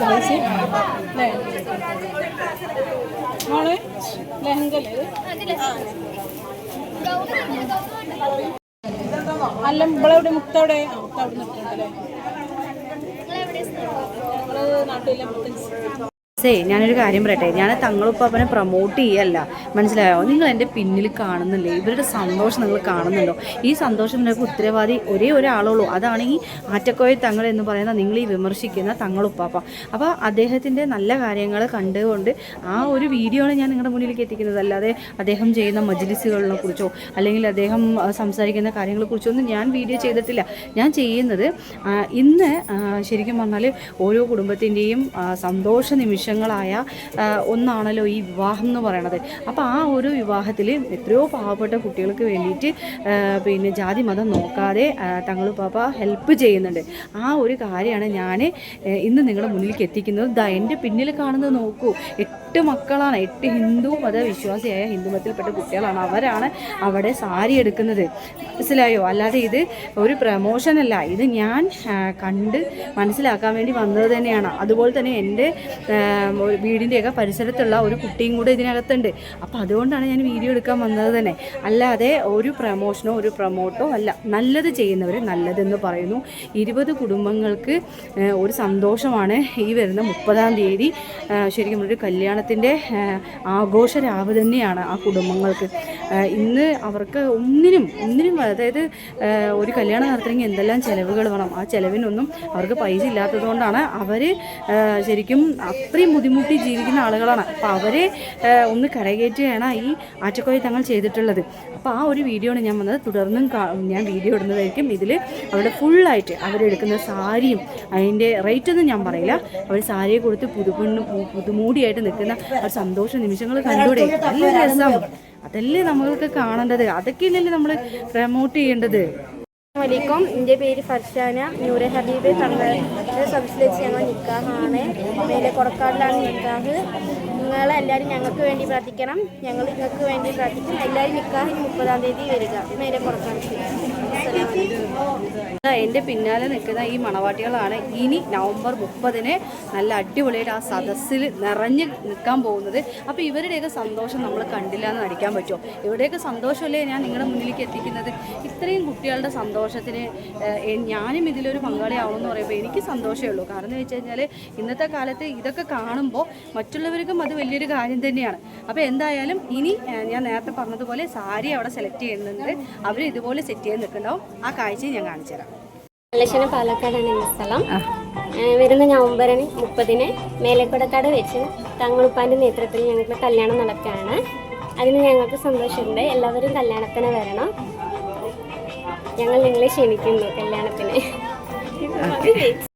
അല്ലേ മോൾ? ലെഹങ്കല്ലേ ഇത്? അല്ല ഇവളെവിടെ മുക്തവിടെ ആ മുക്ത അവിടെ നിൽക്കുന്നുണ്ടല്ലേ നമ്മൾ നാട്ടിലെ മുത്തൻസ് സേ ഞാനൊരു കാര്യം പറയട്ടെ. ഞാൻ തങ്ങളുപ്പനെ പ്രൊമോട്ട് ചെയ്യല്ല. മനസ്സിലായോ? നിങ്ങൾ എന്റെ പിന്നിൽ കാണുന്നില്ലേ? ഇവരുടെ സന്തോഷം നിങ്ങൾ കാണുന്നുണ്ടോ? ഈ സന്തോഷം നിങ്ങൾക്ക് ഉത്തരവാദി ഒരേ ഒരാളുള്ളൂ. അതാണ് ഈ ആറ്റക്കോയ തങ്ങൾ എന്ന് പറയുന്ന നിങ്ങൾ ഈ വിമർശിക്കുന്ന തങ്ങളുപ്പാപ്പ. അപ്പോൾ അദ്ദേഹത്തിന്റെ നല്ല കാര്യങ്ങൾ കണ്ടുകൊണ്ട് ആ ഒരു വീഡിയോ ആണ് ഞാൻ നിങ്ങളുടെ മുന്നിലേക്ക് എത്തിക്കുന്നത്. അല്ലാതെ അദ്ദേഹം ചെയ്യുന്ന മജ്ലിസുകളിനെ കുറിച്ചോ അല്ലെങ്കിൽ അദ്ദേഹം സംസാരിക്കുന്ന കാര്യങ്ങളെ കുറിച്ചോ ഒന്നും ഞാൻ വീഡിയോ ചെയ്തിട്ടില്ല. ഞാൻ ചെയ്യുന്നത് ഇന്ന് ശരിക്കും പറഞ്ഞാൽ ഓരോ കുടുംബത്തിന്റെയും സന്തോഷ നിമിഷങ്ങളായ ആ, ഒന്നാണല്ലോ ഈ വിവാഹം എന്ന് പറയണത്. അപ്പോൾ ആ ഒരു വിവാഹത്തിൽ എത്രയോ പാവപ്പെട്ട കുട്ടികൾക്ക് വേണ്ടിയിട്ട് പിന്നെ ജാതി മതം നോക്കാതെ തങ്ങൾ പാപ്പ ഹെൽപ്പ് ചെയ്യുന്നുണ്ട്. ആ ഒരു കാര്യമാണ് ഞാൻ ഇന്ന് നിങ്ങളുടെ മുന്നിലേക്ക് എത്തിക്കുന്നത്. ദാ എന്റെ പിന്നിൽ കാണുന്നത് നോക്കൂ. എട്ട് മക്കളാണ് എട്ട് ഹിന്ദു മതവിശ്വാസിയായ ഹിന്ദുമതത്തിൽപ്പെട്ട ഹിന്ദു മതത്തിൽപ്പെട്ട കുട്ടികളാണ്. അവരാണ് അവിടെ സാരി എടുക്കുന്നത്. മനസ്സിലായോ? അല്ലാതെ ഇത് ഒരു പ്രമോഷനല്ല ഇത് ഞാൻ കണ്ട് മനസ്സിലാക്കാൻ വേണ്ടി വന്നത് തന്നെയാണ്. അതുപോലെ തന്നെ എന്റെ വീടിന്റെയൊക്കെ പരിസരത്തുള്ള ഒരു കുട്ടിയും കൂടെ ഇതിനകത്തുണ്ട്. അപ്പോൾ അതുകൊണ്ടാണ് ഞാൻ വീഡിയോ എടുക്കാൻ വന്നത് തന്നെ. അല്ലാതെ ഒരു പ്രമോഷനോ ഒരു പ്രൊമോട്ടോ അല്ല. നല്ലത് ചെയ്യുന്നവർ നല്ലതെന്ന് പറയുന്നു. ഇരുപത് കുടുംബങ്ങൾക്ക് ഒരു സന്തോഷമാണ് ഈ വരുന്ന മുപ്പതാം തീയതി. ശരിക്കും ഒരു കല്യാണത്തിന്റെ ആഘോഷ രാവ് തന്നെയാണ് ആ കുടുംബങ്ങൾക്ക്. ഇന്ന് അവർക്ക് ഒന്നിനും ഒന്നിനും അതായത് ഒരു കല്യാണം നടത്തണമെങ്കിൽ എന്തെല്ലാം ചിലവുകൾ വേണം? ആ ചിലവിനൊന്നും അവർക്ക് പൈസ ഇല്ലാത്തതുകൊണ്ടാണ് അവർ ശരിക്കും അത്രയും ബുദ്ധിമുട്ടി ജീവിക്കുന്ന ആളുകളാണ്. അപ്പോൾ അവരെ ഒന്ന് ഒന്ന് കരകയറ്റുകയാണ് ഈ ആറ്റക്കോയ തങ്ങൾ ചെയ്തിട്ടുള്ളത്. അപ്പോൾ ആ ഒരു വീഡിയോ ആണ് ഞാൻ വന്നത്. തുടർന്നും ഞാൻ വീഡിയോ ഇടുന്നതായിരിക്കും. ഇതിൽ അവരുടെ ഫുള്ളായിട്ട് അവരെടുക്കുന്ന സാരിയും അതിന്റെ റേറ്റ് ഒന്നും ഞാൻ പറയില്ല. അവർ സാരിയെ കൊടുത്ത് പുതുപെണ്ണ് പുതുമൂടിയായിട്ട് നിൽക്കുന്ന ആ സന്തോഷ നിമിഷങ്ങൾ കണ്ടൂടെ നല്ല രസം. അതല്ലേ നമ്മൾക്ക് കാണേണ്ടത്? അതൊക്കെയല്ലേ നമ്മൾ പ്രമോട്ട് ചെയ്യേണ്ടത്? വലൈക്കും എന്റെ പേര് ഫർഷാന. നൂര ഹബീബ് തങ്ങളുടെ സദസ്സിൽ വെച്ച് ഞങ്ങൾ നിക്കാഹാണ് മേലെ കൊടക്കാടിലാണ് നിക്കാഹ് നിങ്ങളെല്ലാവരും ഞങ്ങൾക്ക് വേണ്ടി പ്രാർത്ഥിക്കണം. ഞങ്ങൾ നിങ്ങൾക്ക് വേണ്ടി പ്രാർത്ഥിക്കും. എല്ലാവരും നിക്കാഹിന് മുപ്പതാം തീയതി വരിക. മേലെ കൊടക്കാട് എന്റെ പിന്നാലെ നിൽക്കുന്ന ഈ മണവാട്ടികളാണ് ഇനി നവംബർ മുപ്പതിന് നല്ല അടിപൊളിയായിട്ട് ആ സദസ്സിൽ നിറഞ്ഞ് നിൽക്കാൻ പോകുന്നത്. അപ്പോൾ ഇവരുടെയൊക്കെ സന്തോഷം നമ്മൾ കണ്ടില്ല എന്ന് നടിക്കാൻ പറ്റുമോ? ഇവരുടെയൊക്കെ സന്തോഷമല്ലേ ഞാൻ നിങ്ങളുടെ മുന്നിലേക്ക് എത്തിക്കുന്നത്? ഇത്രയും കുട്ടികളുടെ സന്തോഷത്തിന് ഞാനും ഇതിലൊരു പങ്കാളിയാവണമെന്ന് പറയുമ്പോൾ എനിക്ക് സന്തോഷമേ ഉള്ളൂ. കാരണം എന്ന് വെച്ച് കഴിഞ്ഞാൽ ഇന്നത്തെ കാലത്ത് ഇതൊക്കെ കാണുമ്പോൾ മറ്റുള്ളവർക്കും അത് വലിയൊരു കാര്യം തന്നെയാണ്. അപ്പോൾ എന്തായാലും ഇനി ഞാൻ നേരത്തെ പറഞ്ഞതുപോലെ സാരി അവിടെ സെലക്ട് ചെയ്യുന്നുണ്ട്. അവർ ഇതുപോലെ സെറ്റ് ചെയ്ത് നിൽക്കുന്നുണ്ടാവും. ആ കാഴ്ച ഞാൻ കാണിച്ചു തരാം. കലശന പാലക്കാടാണ് എന്റെ സ്ഥലം. വരുന്ന നവംബറിന് മുപ്പതിന് മേലെക്കൊടക്കാട് വെച്ച് തങ്ങളുപ്പാന്റെ നേതൃത്വത്തിൽ ഞങ്ങൾക്ക് കല്യാണം നടക്കുകയാണ്. അതിന് ഞങ്ങൾക്ക് സന്തോഷമുണ്ട്. എല്ലാവരും കല്യാണത്തിന് വരണം. ഞങ്ങൾ നിങ്ങളെ ക്ഷണിക്കുന്നു കല്യാണത്തിന്.